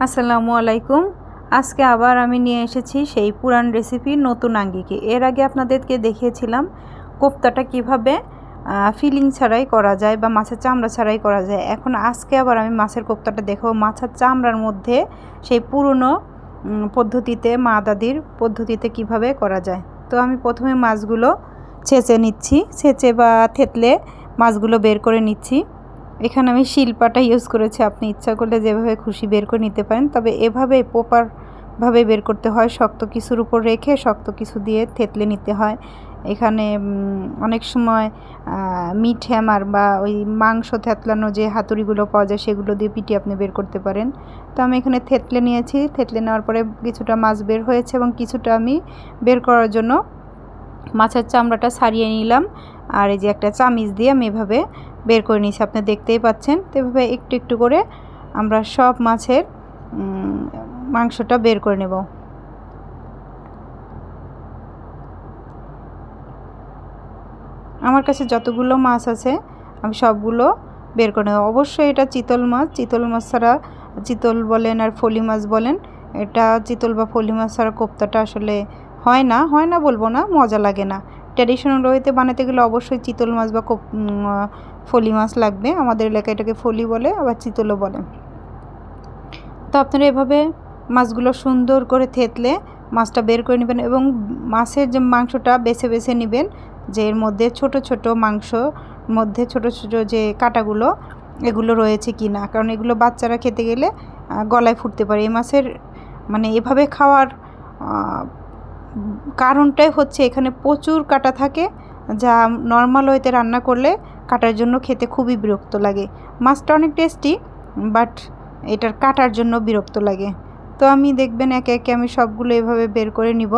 আসসালামু আলাইকুম। আজকে আবার আমি নিয়ে এসেছি সেই পুরান রেসিপি নতুন আঙ্গিকে। এর আগে আপনাদেরকে দেখিয়েছিলাম কোপ্তাটা কীভাবে ফিলিং ছাড়াই করা যায় বা মাছের চামড়া ছাড়াই করা যায়। এখন আজকে আবার আমি মাছের কোপ্তাটা দেখো মাছের চামড়ার মধ্যে সেই পুরনো পদ্ধতিতে, মা দাদির পদ্ধতিতে কীভাবে করা যায়। তো আমি প্রথমে মাছগুলো ছেঁচে নিচ্ছি। ছেঁচে বা থেতলে মাছগুলো বের করে নিচ্ছি। এখানে আমি শিল্পাটা ইউজ করেছি। আপনি ইচ্ছা করলে যেভাবে খুশি বের করে নিতে পারেন। তবে এভাবে প্রপারভাবে বের করতে হয়। শক্ত কিছুর উপর রেখে শক্ত কিছু দিয়ে থেতলে নিতে হয়। এখানে অনেক সময় মিট হ্যামার বা ওই মাংস থেতলানো যে হাতুড়িগুলো পাওয়া যায়, সেগুলো দিয়ে পিটি আপনি বের করতে পারেন। তো আমি এখানে থেতলে নিয়েছি। থেতলে নেওয়ার পরে কিছুটা মাছ বের হয়েছে এবং কিছুটা আমি বের করার জন্য মাছের চামড়াটা সারিয়ে নিলাম। আর এই যে একটা চামিচ দিয়ে আমি এভাবে বের করে নিয়েছি। আপনি দেখতেই পাচ্ছেন। তো এভাবে একটু একটু করে আমরা সব মাছের মাংসটা বের করে নেব। আমার কাছে যতগুলো মাছ আছে, আমি সবগুলো বের করে নেব। অবশ্যই এটা চিতল মাছ। চিতল মাছ ছাড়া, চিতল বলেন আর ফলি মাছ বলেন, এটা চিতল বা ফলি মাছ ছাড়া কোপ্তাটা আসলে হয় না। হয় না বলব না, মজা লাগে না। ট্র্যাডিশনাল ওয়েতে বানাতে গেলে অবশ্যই চিতল মাছ বা ফলি মাছ লাগবে। আমাদের এলাকায় এটাকে ফলি বলে, আবার চিতলও বলে। তো আপনারা এভাবে মাছগুলো সুন্দর করে থেতলে মাছটা বের করে নেবেন এবং মাছের যে মাংসটা বেছে বেছে নেবেন, যে এর মধ্যে ছোট ছোট মাংস, মধ্যে ছোট ছোট যে কাটাগুলো, এগুলো রয়েছে কি না কারণ এগুলো বাচ্চারা খেতে গেলে গলায় ফুটতে পারে। এই মাছের মানে এভাবে খাওয়ার কারণটাই হচ্ছে এখানে প্রচুর কাটা থাকে, যা নর্মাল ওয়েতে রান্না করলে কাটার জন্য খেতে খুবই বিরক্ত লাগে। মাছটা অনেক টেস্টি বাট এটার কাটার জন্য বিরক্ত লাগে। তো আমি দেখবেন একে একে আমি সবগুলো এভাবে বের করে নিব।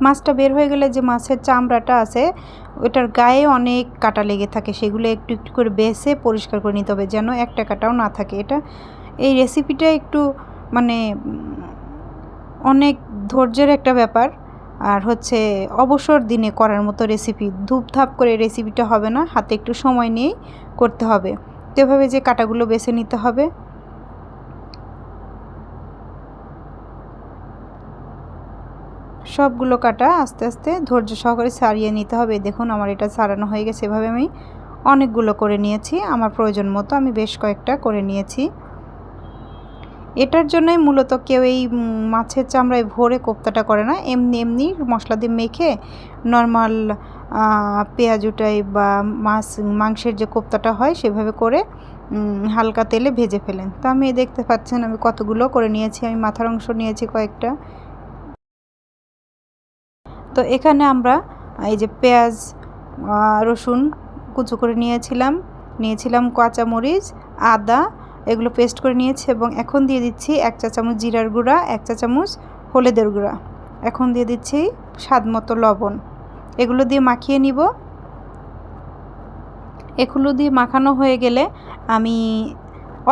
মাছটা বের হয়ে গেলে যে মাছের চামড়াটা আছে, ওটার গায়ে অনেক কাটা লেগে থাকে। সেগুলো একটু একটু করে বেছে পরিষ্কার করে নিতে হবে যেন একটা কাটাও না থাকে। এটা, এই রেসিপিটা একটু মানে অনেক ধৈর্যের একটা ব্যাপার। আর হচ্ছে অবসর দিনে করার মতো রেসিপি ধূপধাপ করে রেসিপিটা হবে না। হাতে একটু সময় নিয়েই করতে হবে। তো এভাবে যে কাটাগুলো বেছে নিতে হবে। সবগুলো কাটা আস্তে আস্তে ধৈর্য সহকারে সারিয়ে নিতে হবে। দেখুন আমার এটা সারানো হয়ে গেছে। এভাবে আমি অনেকগুলো করে নিয়েছি। আমার প্রয়োজন মতো আমি বেশ কয়েকটা করে নিয়েছি। এটার জন্যই মূলত কেউ এই মাছের চামড়ায় ভরে কোপ্তাটা করে না। এমনি এমনি মশলা দিয়ে মেখে নর্মাল পেঁয়াজ উটাই বা মাছ, মাংসের যে কোপ্তাটা হয় সেভাবে করে হালকা তেলে ভেজে ফেলেন। তো আমি দেখতে পাচ্ছেন আমি কতগুলো করে নিয়েছি। আমি মাথার অংশ নিয়েছি কয়েকটা। তো এখানে আমরা, এই যে পেঁয়াজ রসুন কুচো করে নিয়েছিলাম। নিয়েছিলাম কাঁচামরিচ আদা, এগুলো পেস্ট করে নিয়েছি এবং এখন দিয়ে দিচ্ছি এক চা চামচ জিরার গুঁড়া, এক চা চামচ হলুদের গুঁড়া। এখন দিয়ে দিচ্ছি স্বাদ মতো লবণ। এগুলো দিয়ে মাখিয়ে নিব। এগুলো দিয়ে মাখানো হয়ে গেলে আমি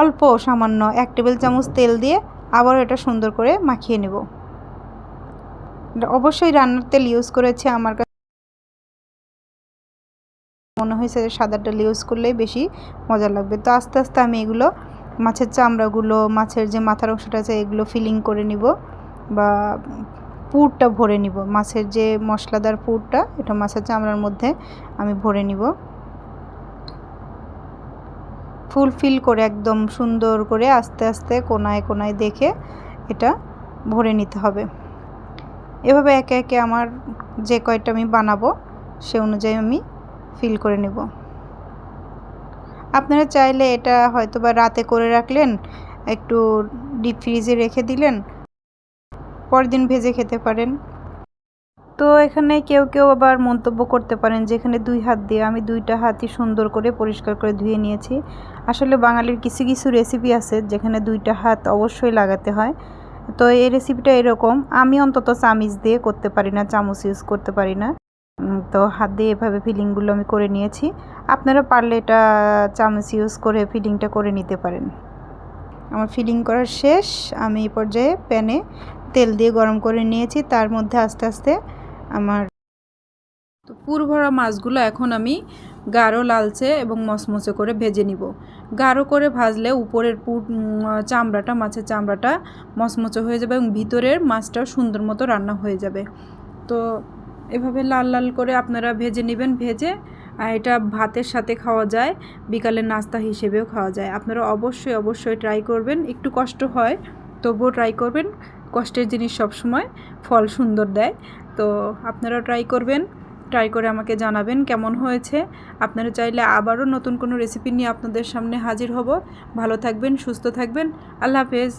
অল্প সামান্য এক টেবিল চামচ তেল দিয়ে আবার এটা সুন্দর করে মাখিয়ে নেব। অবশ্যই রান্নার তেল ইউজ করেছে, আমার কাছে মনে হয়েছে যে সাদা তেল ইউজ করলেই বেশি মজা লাগবে। তো আস্তে আস্তে আমি এগুলো, মাছের চামড়াগুলো, মাছের যে মাথার অংশটা আছে এগুলো ফিলিং করে নিব বা পুরটা ভরে নিব। মাছের যে মশলাদার পুরটা, এটা মাছের চামড়ার মধ্যে আমি ভরে নিব। ফুল ফিল করে একদম সুন্দর করে আস্তে আস্তে কোনায় কোনায় দেখে এটা ভরে নিতে হবে। এভাবে একে একে আমার যে কয়টা আমি বানাবো, সে অনুযায়ী আমি ফিল করে নেব। আপনারা চাইলে এটা হয়তো বা রাতে করে রাখলেন, একটু ডিপ ফ্রিজে রেখে দিলেন, পরের দিন ভেজে খেতে পারেন। তো এখানে কেউ কেউ আবার মন্তব্য করতে পারেন যেখানে দুই হাত দিয়ে আমি দুইটা হাতই সুন্দর করে পরিষ্কার করে ধুয়ে নিয়েছি। আসলে বাঙালির কিছু কিছু রেসিপি আছে যেখানে দুইটা হাত অবশ্যই লাগাতে হয়। তো এই রেসিপিটা এরকম। আমি অন্তত চামিচ দিয়ে করতে পারি না, চামচ ইউজ করতে পারি না। তো হাত দিয়ে এভাবে ফিলিংগুলো আমি করে নিয়েছি। আপনারা পারলে এটা চামচ ইউজ করে ফিলিংটা করে নিতে পারেন। আমার ফিলিং করার শেষ। আমি এই পর্যায়ে প্যানে তেল দিয়ে গরম করে নিয়েছি। তার মধ্যে আস্তে আস্তে আমার তো পুরভরা মাছগুলো এখন আমি গাঢ় লালচে এবং মচমচে করে ভেজে নিব। গাঢ় করে ভাজলে উপরের পুর চামড়াটা, মাছের চামড়াটা মচমচে হয়ে যাবে এবং ভিতরের মাছটা সুন্দর মতো রান্না হয়ে যাবে। তো এভাবে লাল লাল করে আপনারা ভেজে নেবেন, ভেজে, আর এটা ভাতের সাথে খাওয়া যায়, বিকালের নাস্তা হিসেবেও খাওয়া যায়। আপনারা অবশ্যই অবশ্যই ট্রাই করবেন, একটু কষ্ট হয়, তবুও ট্রাই করবেন, কষ্টের জিনিস সবসময় ফল সুন্দর দেয়। তো আপনারা ট্রাই করবেন। ট্রাই করে আমাকে জানাবেন কেমন হয়েছে। আপনারা চাইলে আবারও নতুন কোনো রেসিপি নিয়ে আপনাদের সামনে হাজির হব। ভালো থাকবেন, সুস্থ থাকবেন। আল্লাহ হাফেজ।